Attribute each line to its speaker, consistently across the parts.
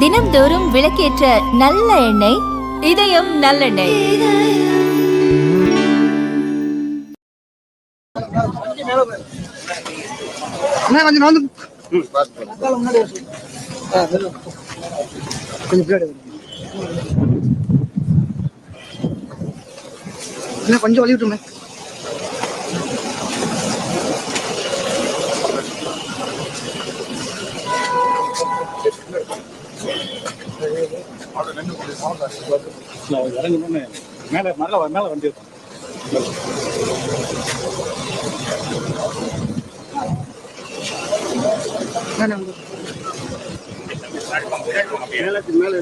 Speaker 1: தினம்தோறும் விளக்கேற்ற நல்ல எண்ணெய் இதயம் நல்லெண்ணெய்.
Speaker 2: அண்ணா கொஞ்சம் வந்து கொஞ்சம் அண்ணா கொஞ்சம் வழி விட்டுருங்க
Speaker 3: இறங்கணும்னு மேலே மேலே மேலே வண்டி இருக்கும்
Speaker 2: அண்ணா
Speaker 3: மேலே மேலே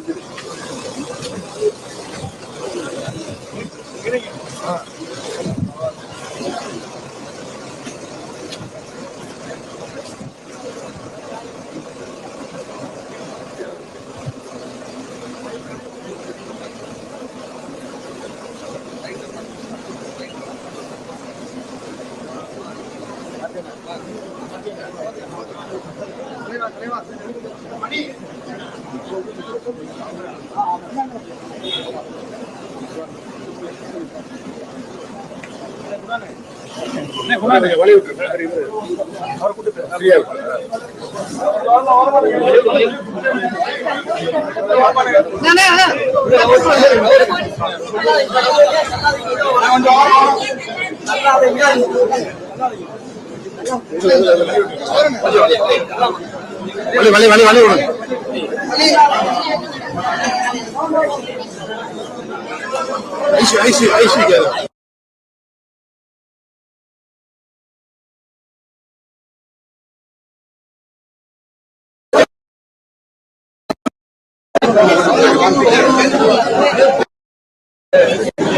Speaker 3: வழி விட்டு அவரை கூட்டு விடுங்க.
Speaker 2: عيشوا عيشوا عيشوا
Speaker 3: الجو Thank you.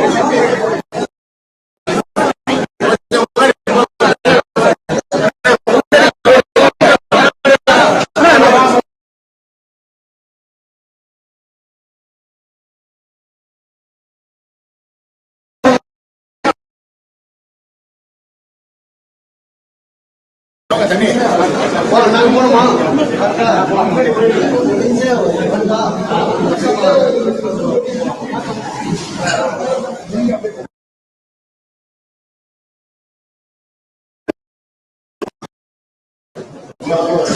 Speaker 3: தம்பி நாங்க போனோமா Thank you.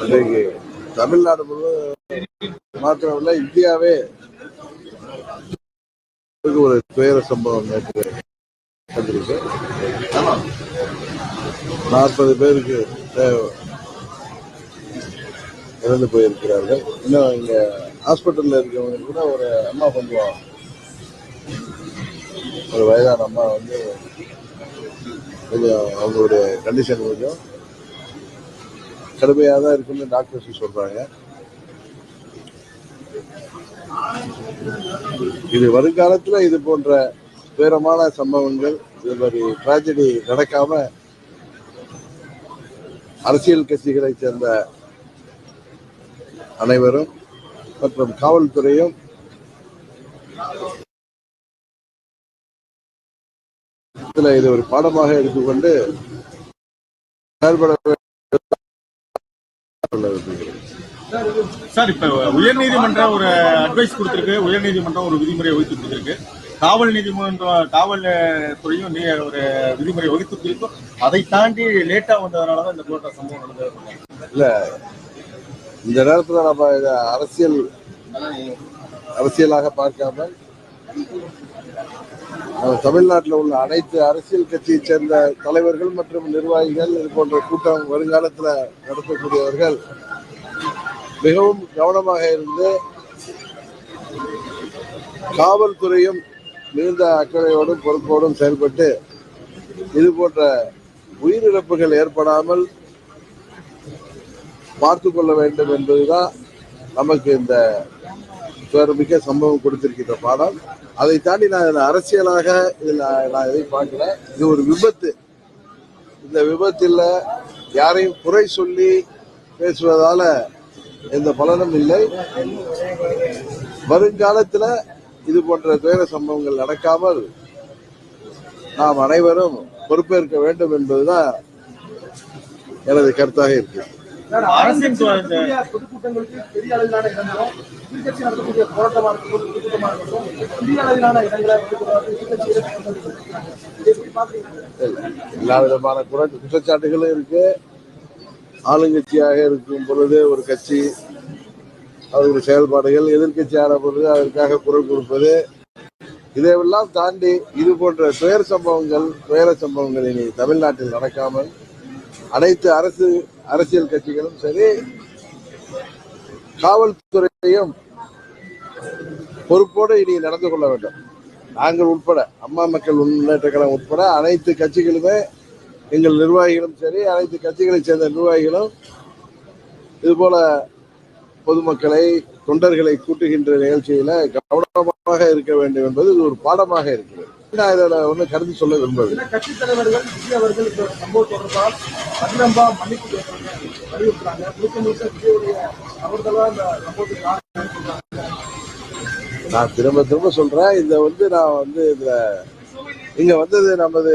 Speaker 4: இன்றைக்கு தமிழ்நாடு முழுவதும் மாத்திரமல்ல இந்தியாவே ஒரு துயர சம்பவம் நேற்று நடந்திருக்கு. நாற்பது பேருக்கு இறந்து போயிருக்கிறார்கள். இன்னும் இங்க ஹாஸ்பிட்டல்ல இருக்கிறவங்க கூட ஒரு அம்மா கொஞ்சம் ஒரு வயதான அம்மா வந்து கொஞ்சம் அவங்களுடைய கண்டிஷன் கொஞ்சம் கடுமையாக தான் இருக்குன்னு டாக்டர்ஸ் சொல்றாங்க. இது வருங்காலத்தில் இது போன்ற துயரமான சம்பவங்கள் இது மாதிரி டிராஜடி நடக்காம அரசியல் கட்சிகளை சேர்ந்த அனைவரும் மற்றும் காவல்துறையும் இதுல இது ஒரு பாடமாக எடுத்துக்கொண்டு செயல்பட
Speaker 5: சார் இப்ப உயர்நீதிமன்றம் ஒரு அட்வைஸ் கொடுத்திருக்கு. உயர்நீதிமன்றம் ஒரு விதிமுறை வகுத்து கொடுத்திருக்கு. காவல் நீதிமன்றம் காவல் துறையும் நீ ஒரு விதிமுறை வகுத்து கொடுத்திருக்கும் அதை தாண்டி லேட்டா வந்ததுனாலதான் இந்த போட்ட சம்பவம் நடந்தது.
Speaker 4: இந்த நேரத்துல நம்ம இதை அரசியல் அரசியலாக பார்க்காம தமிழ்நாட்டில் உள்ள அனைத்து அரசியல் கட்சியைச் சேர்ந்த தலைவர்கள் மற்றும் நிர்வாகிகள் இது போன்ற கூட்டம் வருங்காலத்தில் நடத்தக்கூடியவர்கள் மிகவும் கவனமாக இருந்து காவல்துறையும் மிகுந்த அக்கறையோடும் பொறுப்போடும் செயல்பட்டு இது போன்ற உயிரிழப்புகள் ஏற்படாமல் பார்த்து கொள்ள வேண்டும் என்பதுதான் நமக்கு இந்த மிக்க சம்பவம் கொடுத்திருக்கிற பாடம். அதை தாண்டி நான் இதில் அரசியலாக இதில் நான் எதையும் பார்க்கல இது ஒரு விபத்து. இந்த விபத்தில் யாரையும் குறை சொல்லி பேசுவதால எந்த பலனும் இல்லை. வருங்காலத்தில் இது போன்ற துயர சம்பவங்கள் நடக்காமல் நாம் அனைவரும் பொறுப்பேற்க வேண்டும் என்பதுதான் எனது கருத்தாக இருக்கிறது.
Speaker 5: அரசின் துறை- இந்த
Speaker 6: பொதுக்கூட்டங்களுக்கு பெரிய அளவிலான இடங்களும் எதிர்கட்சி நடத்தக்கூடிய போராட்டமா இருக்கட்டும் பொதுக்கூட்டமா இருக்கட்டும் பெரிய அளவிலான இடங்களை வந்து எதிர்கட்சி எப்படி பாக்குறீங்க
Speaker 4: எல்லா விதமான குறை குற்றச்சாட்டுகளும் இருக்கு. ஆளுங்கட்சியாக இருக்கும் பொழுது ஒரு கட்சி அவருடைய செயல்பாடுகள் எதிர்க்கட்சியான பொழுது அதற்காக குரல் கொடுப்பது இதையெல்லாம் தாண்டி இது போன்ற துயர சம்பவங்கள் துயர சம்பவங்கள் இனி தமிழ்நாட்டில் நடக்காமல் அனைத்து அரசு அரசியல் கட்சிகளும் சரி காவல்துறையும் பொறுப்போடு இனி நடந்து கொள்ள வேண்டும். நாங்கள் உட்பட அம்மா மக்கள் முன்னேற்ற கழகம் உட்பட அனைத்து கட்சிகளுமே எங்கள் நிர்வாகிகளும் சரி அனைத்து கட்சிகளைச் சேர்ந்த நிர்வாகிகளும் இதுபோல பொதுமக்களை தொண்டர்களை கூட்டுகின்ற நிகழ்ச்சியில கவனமாக இருக்க வேண்டும் என்பது இது ஒரு பாடமாக இருக்கிறது. நான் இதில் ஒன்றும் கருத்து சொல்ல விரும்பவில்லை.
Speaker 6: கட்சி தலைவர்கள் விஜய் அவர்கள் இந்த சம்பவம் தொடர்பால் பகிரங்கமா மன்னிப்பு கேட்கிறாங்க வலியுறுத்துறாங்க முழுக்க முழுக்க விஜயுடைய அவர்களால் இந்த சம்பவத்துக்கு காரணம் சொல்றாங்க?
Speaker 4: நான் திரும்ப திரும்ப சொல்றேன். இத வந்து நான் வந்து இதுல இங்க வந்தது நமது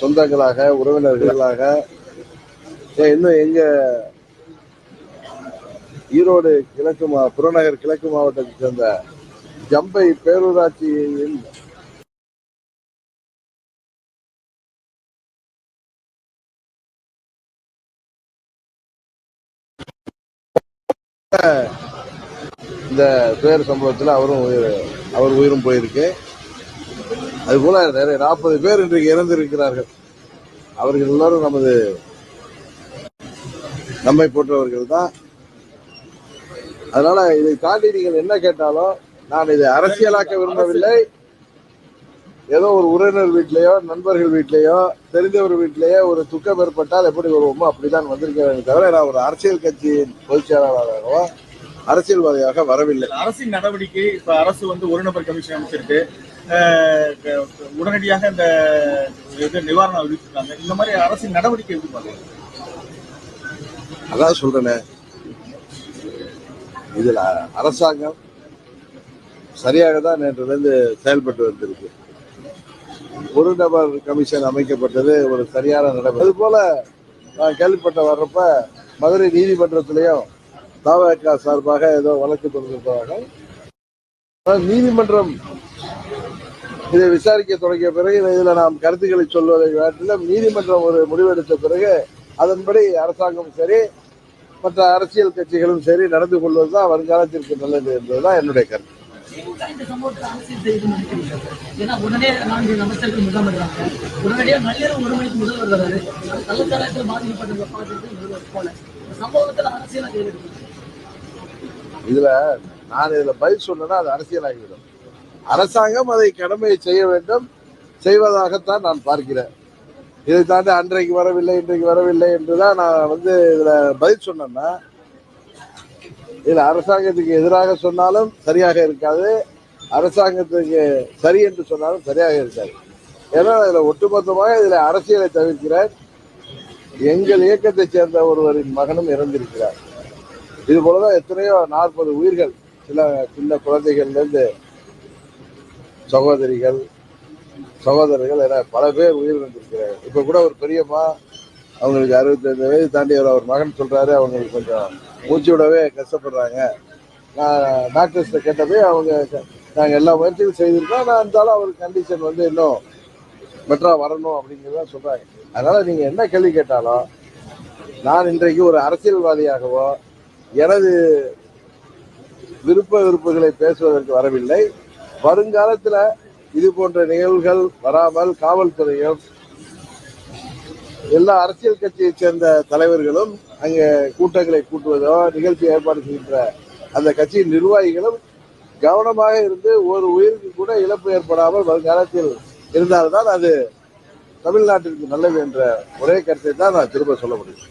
Speaker 4: சொந்தங்களாக உறவினர்களாக. இன்னும் எங்க ஈரோடு கிழக்கு மா புறநகர் கிழக்கு மாவட்டத்தை சேர்ந்த ஜம்பை பேரூராட்சியில் இந்த துயர சம்பவத்தில் அவரும் உயிர் அவர் உயிரும் போயிருக்கு. அது போல நிறைய நாற்பது பேர் இன்றைக்கு இறந்திருக்கிறார்கள். அவர்கள் எல்லாரும் நமது நம்மை போன்றவர்கள் தான். அதனால இதை தாண்டி நீங்கள் என்ன கேட்டாலும் நான் இதை அரசியலாக்க விரும்பவில்லை. ஏதோ ஒரு உறவினர் வீட்லயோ நண்பர்கள் வீட்லயோ தெரிந்தவர் வீட்லயோ ஒரு துக்கம் ஏற்பட்டால் எப்படி வருவோமோ அப்படிதான் வந்திருக்கிறேன் தவிர நான் ஒரு அரசியல் கட்சியின் பொதுச் செயலாளராகவோ அரசியல்வாதியாக வரவில்லை.
Speaker 5: அரசின் நடவடிக்கை இப்ப அரசு வந்து ஒரு நபர் கமிஷன் அமைச்சிருக்கு. உடனடியாக இந்த இது நிவாரணம் அறிவிச்சிருக்காங்க. இந்த மாதிரி அரசின் நடவடிக்கை எப்படி பாருங்க
Speaker 4: அதான் சொல்றேனே. இதுல அரசாங்கம் சரியாக தான் நேற்றிலிருந்து செயல்பட்டு வந்திருக்கு. ஒரு நபர் கமிஷன் அமைக்கப்பட்டது ஒரு சரியான நடவடிக்கை அது போல நான் கேள்விப்பட்ட வர்றப்ப மதுரை நீதிமன்றத்திலையும் தாவக சார்பாக ஏதோ வழக்கு தொடர்ந்திருப்பதாக நீதிமன்றம் இதை விசாரிக்க தொடங்கிய பிறகு இதில் நாம் கருத்துக்களை சொல்வதை காட்டிலும் நீதிமன்றம் ஒரு முடிவெடுத்த பிறகு அதன்படி அரசாங்கம் சரி மற்ற அரசியல் கட்சிகளும் சரி நடந்து கொள்வது தான் வருங்காலத்திற்கு நல்லது என்பதுதான் என்னுடைய கருத்து.
Speaker 6: திமுக இந்த சம்பவத்தில் அரசியல் ஏன்னா உடனே நான்கு அமைச்சர்கள் முகாமிடுறாங்க உடனடியாக நள்ளிரவு ஒரு மணிக்கு முதல்வர் வர்றாரு கள்ளச்சாராயத்தில் முதல்வர் போல. சம்பவத்தில்
Speaker 4: இதுல நான் இதுல பதில் சொன்னேன்னா அது அரசியலாகிவிடும். அரசாங்கம் அதை கடமையை செய்ய வேண்டும். செய்வதாகத்தான் நான் பார்க்கிறேன். இதை தாண்டி அன்றைக்கு வரவில்லை இன்றைக்கு வரவில்லை என்றுதான் நான் வந்து இதுல பதில் சொன்னேன்னா இதில் அரசாங்கத்துக்கு எதிராக சொன்னாலும் சரியாக இருக்காது. அரசாங்கத்துக்கு சரி என்று சொன்னாலும் சரியாக இருக்காது. ஏன்னா இதில் ஒட்டுமொத்தமாக இதில் அரசியலை தவிர்க்கிறார். எங்கள் இயக்கத்தைச் சேர்ந்த ஒருவரின் மகனும் இறந்திருக்கிறார். இது போலதான் எத்தனையோ நாற்பது உயிர்கள் சில சின்ன குழந்தைகள்லேருந்து சகோதரிகள் சகோதரர்கள் என பல பேர் உயிர் இப்போ கூட ஒரு பெரியம்மா அவங்களுக்கு அறுபத்தஞ்சு வயது தாண்டி அவர் மகன் சொல்கிறாரு அவங்களுக்கு கொஞ்சம் மூச்சு விடவே கஷ்டப்படுறாங்க. நான் டாக்டர்ஸ்கிட்ட கேட்டப்பே அவங்க நாங்கள் எல்லா முயற்சியும் செய்திருக்கோம். நான் இருந்தாலும் அவர் கண்டிஷன் வந்து இன்னும் பெட்டராக வரணும் அப்படிங்கிறத சொல்கிறாங்க அதனால் நீங்கள் என்ன கேள்வி கேட்டாலும் நான் இன்றைக்கு ஒரு அரசியல்வாதியாகவோ எனது விருப்ப விருப்புகளை பேசுவதற்கு வரவில்லை. வருங்காலத்தில் இது போன்ற நிகழ்வுகள் வராமல் காவல்துறையும் எல்லா அரசியல் கட்சியைச் சேர்ந்த தலைவர்களும் அங்கே கூட்டங்களை கூட்டுவதோ நிகழ்ச்சி ஏற்பாடு செய்கின்ற அந்த கட்சியின் நிர்வாகிகளும் கவனமாக இருந்து ஒரு உயிருக்கு கூட இழப்பு ஏற்படாமல் வருங்காலத்தில் இருந்தால்தான் அது தமிழ்நாட்டிற்கு நல்லது என்ற ஒரே கருத்தை தான் நான் திரும்ப சொல்ல முடியும்.